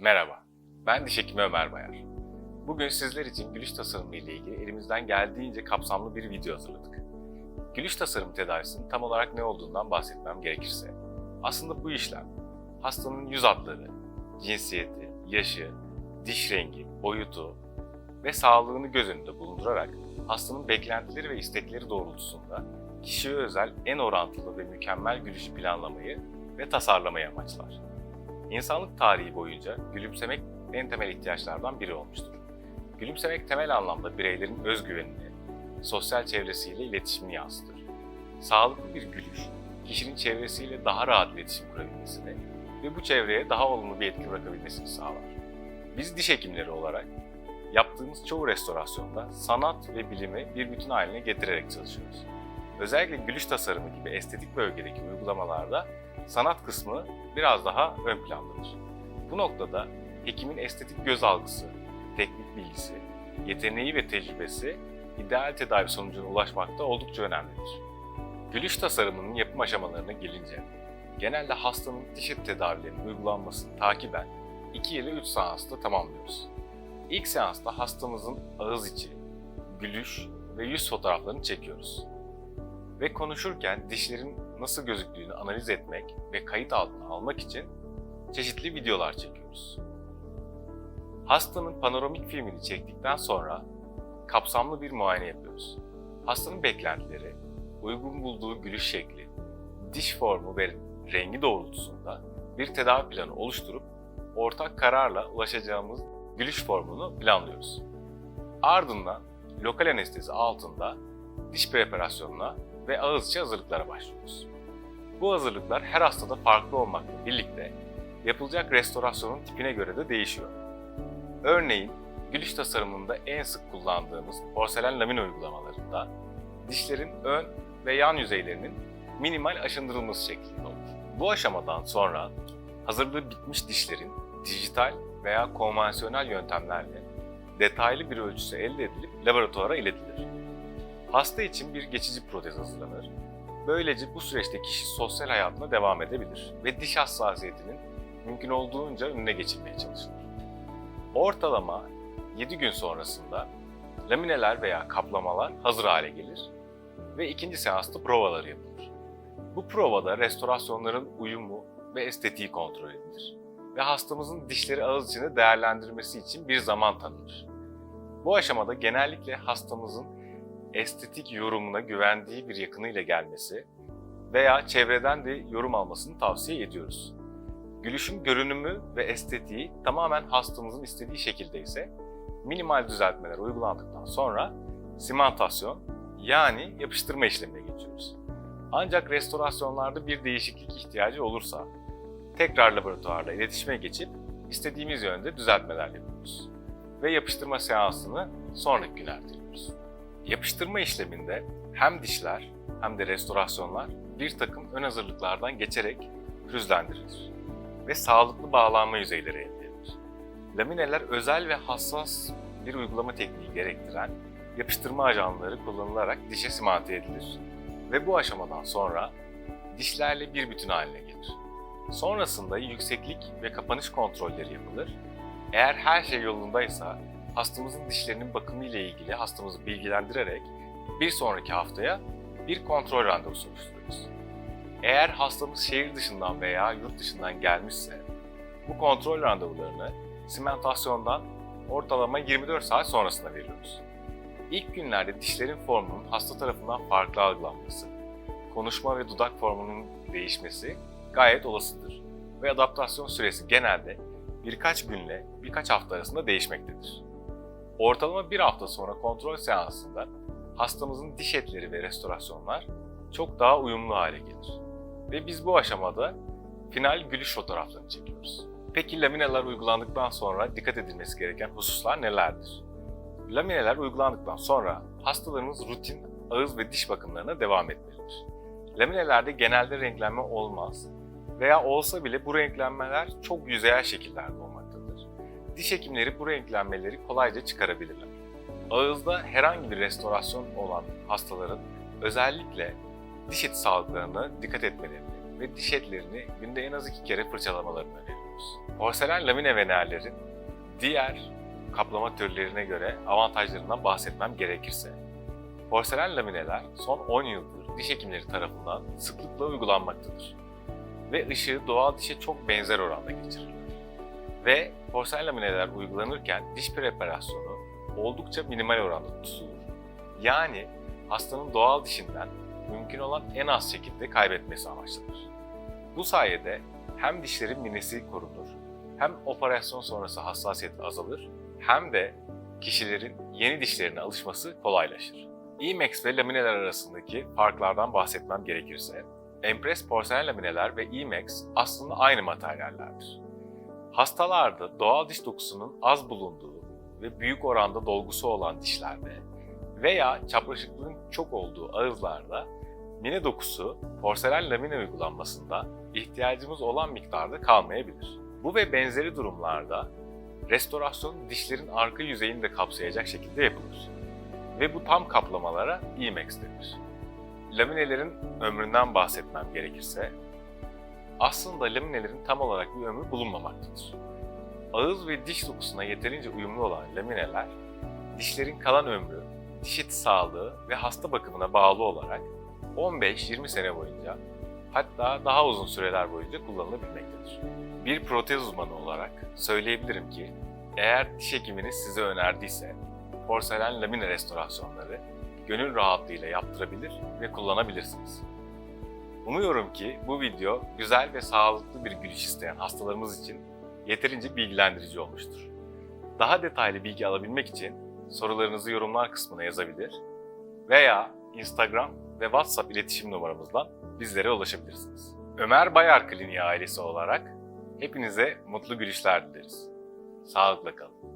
Merhaba, ben diş hekimi Ömer Bayar. Bugün sizler için gülüş tasarımı ile ilgili elimizden geldiğince kapsamlı bir video hazırladık. Gülüş tasarım tedavisinin tam olarak ne olduğundan bahsetmem gerekirse, aslında bu işlem hastanın yüz hatları, cinsiyeti, yaşı, diş rengi, boyutu ve sağlığını göz önünde bulundurarak hastanın beklentileri ve istekleri doğrultusunda kişiye özel en orantılı ve mükemmel gülüşü planlamayı ve tasarlamayı amaçlar. İnsanlık tarihi boyunca gülümsemek en temel ihtiyaçlardan biri olmuştur. Gülümsemek temel anlamda bireylerin özgüvenini, sosyal çevresiyle iletişimini yansıtır. Sağlıklı bir gülüş, kişinin çevresiyle daha rahat iletişim kurabilmesini ve bu çevreye daha olumlu bir etki bırakabilmesini sağlar. Biz diş hekimleri olarak yaptığımız çoğu restorasyonda sanat ve bilimi bir bütün haline getirerek çalışıyoruz. Özellikle gülüş tasarımı gibi estetik bölgedeki uygulamalarda sanat kısmı biraz daha ön plandadır. Bu noktada hekimin estetik göz algısı, teknik bilgisi, yeteneği ve tecrübesi ideal tedavi sonucuna ulaşmakta oldukça önemlidir. Gülüş tasarımının yapım aşamalarına gelince, genelde hastanın diş eti tedavilerinin uygulanmasını takiben 2 ile 3 seansta tamamlıyoruz. İlk seansta hastamızın ağız içi, gülüş ve yüz fotoğraflarını çekiyoruz. Ve konuşurken dişlerin nasıl gözüktüğünü analiz etmek ve kayıt altına almak için çeşitli videolar çekiyoruz. Hastanın panoramik filmini çektikten sonra kapsamlı bir muayene yapıyoruz. Hastanın beklentileri, uygun bulduğu gülüş şekli, diş formu ve rengi doğrultusunda bir tedavi planı oluşturup ortak kararla ulaşacağımız gülüş formunu planlıyoruz. Ardından lokal anestezi altında diş preparasyonuna ve ağız içi hazırlıklara başlıyoruz. Bu hazırlıklar her hastada farklı olmakla birlikte yapılacak restorasyonun tipine göre de değişiyor. Örneğin gülüş tasarımında en sık kullandığımız porselen lamin uygulamalarında dişlerin ön ve yan yüzeylerinin minimal aşındırılması şeklinde olur. Bu aşamadan sonra hazırlığı bitmiş dişlerin dijital veya konvansiyonel yöntemlerle detaylı bir ölçüsü elde edilip laboratuvara iletilir. Hasta için bir geçici protez hazırlanır. Böylece bu süreçte kişi sosyal hayatına devam edebilir ve diş hassasiyetinin mümkün olduğunca önüne geçilmeye çalışılır. Ortalama 7 gün sonrasında lamineler veya kaplamalar hazır hale gelir ve ikinci seansta provaları yapılır. Bu provada restorasyonların uyumu ve estetiği kontrol edilir ve hastamızın dişleri ağız içinde değerlendirmesi için bir zaman tanınır. Bu aşamada genellikle hastamızın estetik yorumuna güvendiği bir yakınıyla gelmesi veya çevreden de yorum almasını tavsiye ediyoruz. Gülüşün görünümü ve estetiği tamamen hastamızın istediği şekilde ise minimal düzeltmeler uygulandıktan sonra simantasyon yani yapıştırma işlemine geçiyoruz. Ancak restorasyonlarda bir değişiklik ihtiyacı olursa tekrar laboratuvarla iletişime geçip istediğimiz yönde düzeltmeler yapıyoruz. Ve yapıştırma seansını sonraki gün erteliyoruz. Yapıştırma işleminde hem dişler hem de restorasyonlar bir takım ön hazırlıklardan geçerek pürüzlendirilir ve sağlıklı bağlanma yüzeyleri elde edilir. Lamineler özel ve hassas bir uygulama tekniği gerektiren yapıştırma ajanları kullanılarak dişe simante edilir ve bu aşamadan sonra dişlerle bir bütün haline gelir. Sonrasında yükseklik ve kapanış kontrolleri yapılır. Eğer her şey yolundaysa hastamızın dişlerinin bakımı ile ilgili hastamızı bilgilendirerek bir sonraki haftaya bir kontrol randevusu oluşturuyoruz. Eğer hastamız şehir dışından veya yurt dışından gelmişse bu kontrol randevularını simentasyondan ortalama 24 saat sonrasında veriyoruz. İlk günlerde dişlerin formunun hasta tarafından farklı algılanması, konuşma ve dudak formunun değişmesi gayet olasıdır ve adaptasyon süresi genelde birkaç günle birkaç hafta arasında değişmektedir. Ortalama bir hafta sonra kontrol seansında hastamızın diş etleri ve restorasyonlar çok daha uyumlu hale gelir. Ve biz bu aşamada final gülüş fotoğraflarını çekiyoruz. Peki lamineler uygulandıktan sonra dikkat edilmesi gereken hususlar nelerdir? Lamineler uygulandıktan sonra hastalarımız rutin ağız ve diş bakımlarına devam etmelidir. Laminelerde genelde renklenme olmaz veya olsa bile bu renklenmeler çok yüzeyel şekillerde olmaktadır. Diş hekimleri bu renklenmeleri kolayca çıkarabilirler. Ağızda herhangi bir restorasyon olan hastaların özellikle diş eti sağlıklarına dikkat etmelerini ve diş etlerini günde en az iki kere fırçalamalarını öneriyoruz. Porselen lamine venerlerin diğer kaplama türlerine göre avantajlarından bahsetmem gerekirse, porselen lamineler son 10 yıldır diş hekimleri tarafından sıklıkla uygulanmaktadır. Ve ışığı doğal dişe çok benzer oranda geçirirler. Ve porselen lamineler uygulanırken diş preparasyonu oldukça minimal oranda tutulur. Yani hastanın doğal dişinden mümkün olan en az şekilde kaybetmesi amaçlanır. Bu sayede hem dişlerin minesi korunur, hem operasyon sonrası hassasiyet azalır, hem de kişilerin yeni dişlerine alışması kolaylaşır. E-Max ve lamineler arasındaki farklardan bahsetmem gerekirse, Empress porselen lamineler ve E-Max aslında aynı materyallerdir. Hastalarda doğal diş dokusunun az bulunduğu ve büyük oranda dolgusu olan dişlerde veya çapraşıklığın çok olduğu ağızlarda mine dokusu porselen lamine uygulanmasında ihtiyacımız olan miktarda kalmayabilir. Bu ve benzeri durumlarda restorasyon dişlerin arka yüzeyini de kapsayacak şekilde yapılır. Ve bu tam kaplamalara E-Max denir. Laminelerin ömründen bahsetmem gerekirse, aslında laminelerin tam olarak bir ömrü bulunmamaktadır. Ağız ve diş dokusuna yeterince uyumlu olan lamineler, dişlerin kalan ömrü, diş eti sağlığı ve hasta bakımına bağlı olarak 15-20 sene boyunca hatta daha uzun süreler boyunca kullanılabilmektedir. Bir protez uzmanı olarak söyleyebilirim ki eğer diş hekiminiz size önerdiyse porselen lamine restorasyonları gönül rahatlığıyla yaptırabilir ve kullanabilirsiniz. Umuyorum ki bu video güzel ve sağlıklı bir gülüş isteyen hastalarımız için yeterince bilgilendirici olmuştur. Daha detaylı bilgi alabilmek için sorularınızı yorumlar kısmına yazabilir veya Instagram ve WhatsApp iletişim numaramızdan bizlere ulaşabilirsiniz. Ömer Bayar Kliniği ailesi olarak hepinize mutlu gülüşler dileriz. Sağlıkla kalın.